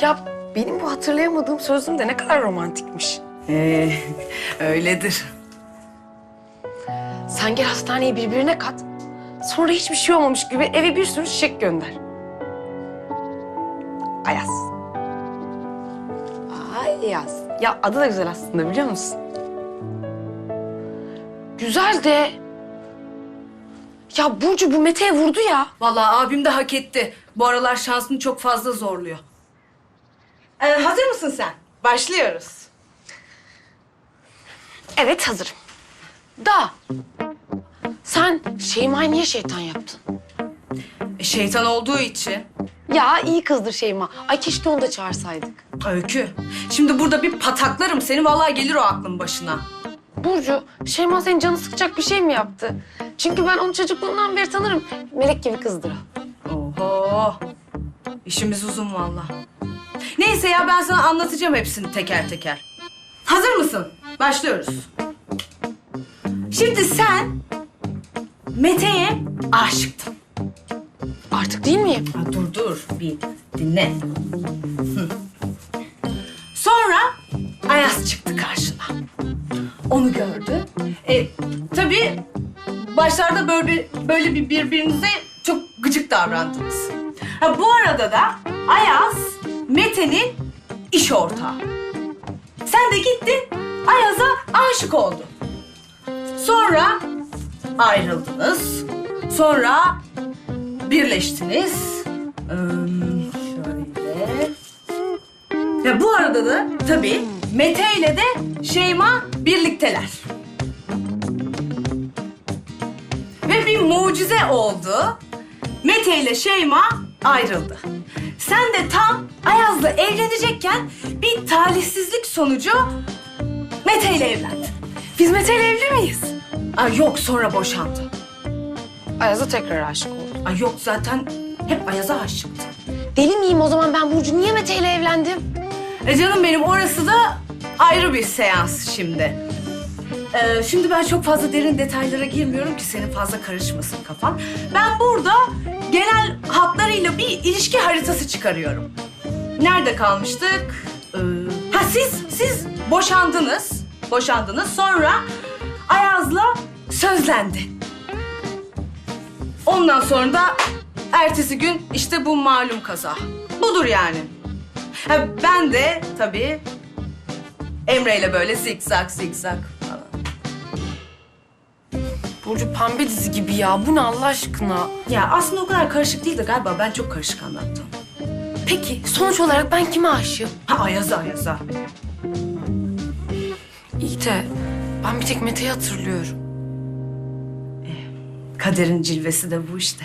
Ya benim bu hatırlayamadığım sözüm de ne kadar romantikmiş. Ee, öyledir. Sen gel hastaneyi birbirine kat. Sonra hiçbir şey olmamış gibi eve bir sürü çiçek gönder. Ayaz. Ayaz. Ya adı da güzel aslında biliyor musun? Güzel de... Ya Burcu bu Mete'ye vurdu ya. Vallahi abim de hak etti. Bu aralar şansını çok fazla zorluyor. Ee, hazır mısın sen? Başlıyoruz. Evet hazırım. Da sen Şeyma'yı niye şeytan yaptın? E, şeytan olduğu için. Ya iyi kızdır Şeyma. Ay keşke onu da çağırsaydık. Öykü. Şimdi burada bir pataklarım seni. Vallahi gelir o aklın başına. Burcu, Şeyma senin canı sıkacak bir şey mi yaptı? Çünkü ben onu çocukluğundan beri tanırım. Melek gibi kızdır o. Oho. İşimiz uzun vallahi. Neyse ya ben sana anlatacağım hepsini teker teker. Hazır mısın? Başlıyoruz. Şimdi sen Mete'ye aşıktın. Artık değil miyim? Ha, dur dur bir dinle. Hı. Sonra Ayaz çıktı karşına. Onu gördü. E, tabii başlarda böyle böyle bir birbirinize çok gıcık davrandınız. Ha, bu arada da Ayaz Mete'nin iş ortağı. Sen de gittin Ayaz'a aşık oldun. Sonra ayrıldınız. Sonra birleştiniz. Ee, şöyle. Ya bu arada da tabii Mete ile de Şeyma birlikteler. Ve bir mucize oldu. Mete ile Şeyma ayrıldı. Sen de tam Ayaz'la evlenecekken bir talihsizlik sonucu Mete ile evlendin. Biz Mete'yle evli miyiz? Ay yok sonra boşandı. Ayaz'a tekrar aşık oldum. Ay yok zaten hep Ayaz'a aşıktı. Deli miyim o zaman ben Burcu? Niye Mete'yle evlendim? E canım benim orası da ayrı bir seans şimdi. Ee, şimdi ben çok fazla derin detaylara girmiyorum ki senin fazla karışmasın kafan. Ben burada genel hatlarıyla bir ilişki haritası çıkarıyorum. Nerede kalmıştık? Ee, ha siz, siz boşandınız. Boşandınız. Sonra Ayaz'la sözlendi. Ondan sonra da ertesi gün işte bu malum kaza. Budur yani. Ha, ben de tabii Emre ile böyle zikzak zikzak falan. Burcu pembe dizi gibi ya. Bu ne Allah aşkına? Ya aslında o kadar karışık değildi galiba. Ben çok karışık anlattım. Peki sonuç olarak ben kime aşığım? Ha Ayaz'a Ayaz'a. İyi de ben bir tek Mete'yi hatırlıyorum. Kaderin cilvesi de bu işte.